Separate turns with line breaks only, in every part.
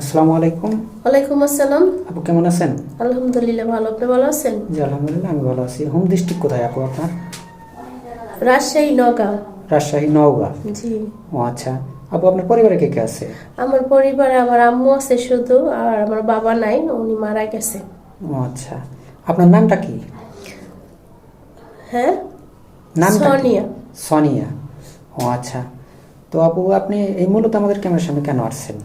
আসসালামু আলাইকুম।
ওয়ালাইকুম আসসালাম।
আপু কেমন আছেন?
আলহামদুলিল্লাহ ভালো। আপনি ভালো আছেন?
জি আলহামদুলিল্লাহ আমি ভালো আছি। হোম ডিস্ট্রিক্ট কোথায় আপু আপনার?
রাজশাহী নগাঁও
রাজশাহী নওগাঁ।
জি।
ও আচ্ছা। আপু আপনার পরিবারে কে কে আছে?
আমার পরিবারে আমার আম্মু আছে শুধু আর আমার বাবা নাই উনি মারা গেছে।
ও আচ্ছা। আপনার নামটা কি?
হ্যাঁ?
নামটা কি?
সোনিয়া।
সোনিয়া। ও আচ্ছা। তো আপু আপনি এই মূলত আমাদের ক্যামেরার সামনে কেন আসছেন?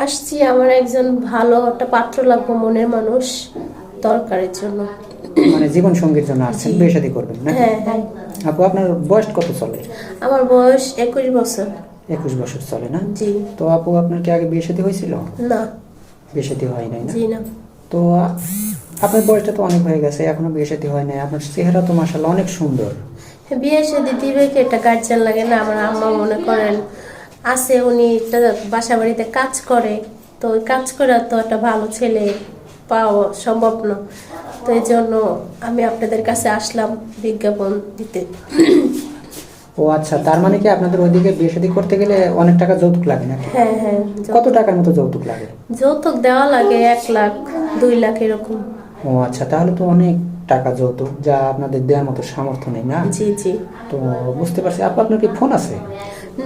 আসছি আমার একজন ভালো একটা পাত্র লাগবো মনের মানুষ দরকারের জন্য।
মানে জীবন সঙ্গীর জন্য আসছেন। বিয়ে শাদী করবেন না
হ্যাঁ হ্যাঁ।
আপু আপনার বয়স কত চলে?
আমার বয়স একুশ বছর।
একুশ বছর চলে না?
জি।
তো আপু আপনার কি আগে বিয়ে শাদী হয়েছিল?
না।
বিয়ে শাদী হয় নাই না?
জি না।
তো আপনার বয়সটা তো অনেক হয়ে গেছে এখনও বিয়ে শাদী হয় নাই। আপনার চেহারা তো মাসাল্লাহ অনেক সুন্দর।
বিয়ে সাথে দিবে কি? একটা গার্জিয়ান লাগে না আমার আম্মা মনে করেন আছে উনি একটা বাসা বাড়িতে কাজ করে। তো ওই কাজ করে তো একটা ভালো ছেলে পাওয়া সম্ভব না। তো এই জন্য আমি আপনাদের কাছে আসলাম বিজ্ঞাপন দিতে।
ও আচ্ছা তার মানে কি আপনাদের ওইদিকে বিয়ে শাদী করতে গেলে অনেক টাকা যৌতুক লাগে নাকি?
হ্যাঁ হ্যাঁ
কত টাকার মতো যৌতুক লাগে?
যৌতুক দেওয়া লাগে এক লাখ দুই লাখ এরকম।
ও আচ্ছা তাহলে তো অনেক টাকা যৌতুক যা আপনাদের দেওয়ার মতো সামর্থ্য নেই না?
জি জি।
তো বুঝতে পারছি আপু আপনার কি ফোন আছে?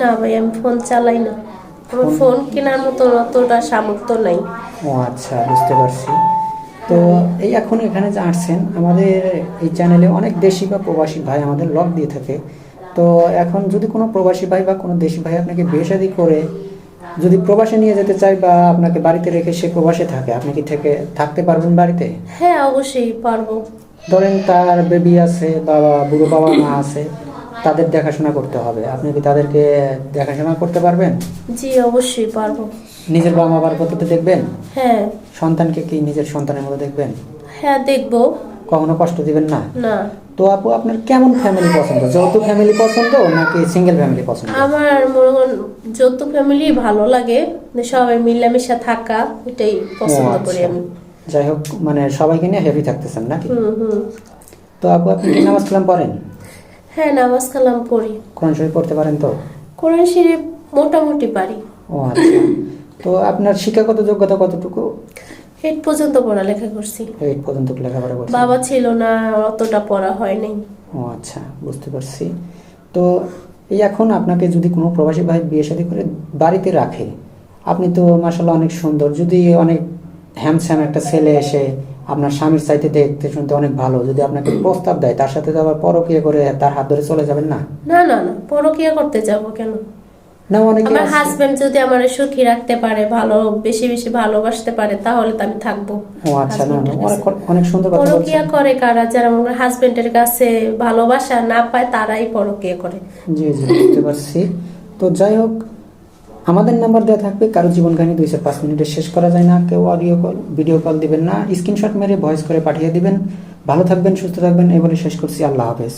না ভাই আমি ফোন চালাই না। আমার ফোন? কেনার মতো অতটা সামর্থ্য নাই।
ও আচ্ছা বুঝতে পারছি। তো এই এখন এখানে যে আসছেন আমাদের এই চ্যানেলে অনেক দেশি বা প্রবাসী ভাই আমাদের লগ দিয়ে থাকে। তো এখন যদি কোনো প্রবাসী ভাই বা কোনো দেশি ভাই আপনাকে বিয়ে শাদী করে যদি প্রবাসে নিয়ে যেতে চায় বা আপনাকে বাড়িতে রেখে সে প্রবাসে থাকে আপনি কি থেকে থাকতে পারবেন বাড়িতে?
হ্যাঁ অবশ্যই পারব।
ধরেন তার বেবি আছে বা বুড়ো বাবা মা আছে তাদের দেখাশোনা করতে হবে। আপনি কি তাদেরকে দেখাশোনা করতে পারবেন?
জি অবশ্যই পারব।
নিজের বাবা মাবার পদ্ধতি দেখবেন?
হ্যাঁ।
সন্তানকে কি নিজের সন্তানের মতো দেখবেন?
হ্যাঁ দেখব।
কখনো কষ্ট দিবেন না?
না।
তো আপু আপনার কেমন ফ্যামিলি পছন্দ? যৌথ ফ্যামিলি পছন্দ নাকি সিঙ্গেল ফ্যামিলি পছন্দ?
আমার মনে করেন যৌথ ফ্যামিলি ভালো লাগে। সবাই মিলামিশা থাকা এটাই পছন্দ করি
আচ্ছা।
আমি।
যাই হোক মানে সবাইকে নিয়ে হেভি থাকতেছেন নাকি? তো আপু আপনি কি নামাজ কালাম পড়েন?
হ্যাঁ নামাজ কালাম পড়ি।
কোরআন শরীফ পড়তে পারেন তো?
কোরআন শরীফ মোটামুটি পারি।
ও আচ্ছা। তো আপনার শিক্ষাগত যোগ্যতা কতটুকু?
এইট পর্যন্ত পড়ালেখা করছি।
এইট পর্যন্ত লেখাপড়া করছেন?
বাবা ছিল না অতটা পড়া হয় নাই।
ও আচ্ছা বুঝতে পারছি। তো এই এখন আপনাকে যদি কোনো প্রবাসী ভাই বিয়ে শাদী করে বাড়িতে রাখে আপনি তো মাসাল্লাহ অনেক সুন্দর। যদি অনেক হ্যামস্যাম একটা ছেলে এসে আপনার স্বামীর চাইতে দেখতে শুনতে অনেক ভালো। যদি আপনাকে প্রস্তাব দেয় তার সাথে তো আবার পরকীয়া করে তার হাত ধরে চলে যাবেন না?
না না না পরকিয়া করতে যাব কেন?
না অনেকে
আমার হাজবেন্ড যদি আমার সুখী রাখতে পারে ভালো বেশি বেশি ভালোবাসতে পারে তাহলে তো আমি থাকব।
ও আচ্ছা না অনেক সুন্দর কথা
পরকিয়া করে কারা? যারা আমার হাজবেন্ডের কাছে ভালোবাসা না পায় তারাই পরকিয়া করে।
জি জি বুঝতে পারছি। তো যাই হোক আমাদের নাম্বার দেওয়া থাকবে, কারও জীবন কাহিনী দুইশো পাঁচ মিনিটে শেষ করা যায় না, কেউ অডিও কল ভিডিও কল দিবেন না স্ক্রিনশট মেরে ভয়েস করে পাঠিয়ে দিবেন। ভালো থাকবেন, সুস্থ থাকবেন এবারে শেষ করছি, আল্লাহ হাফেজ।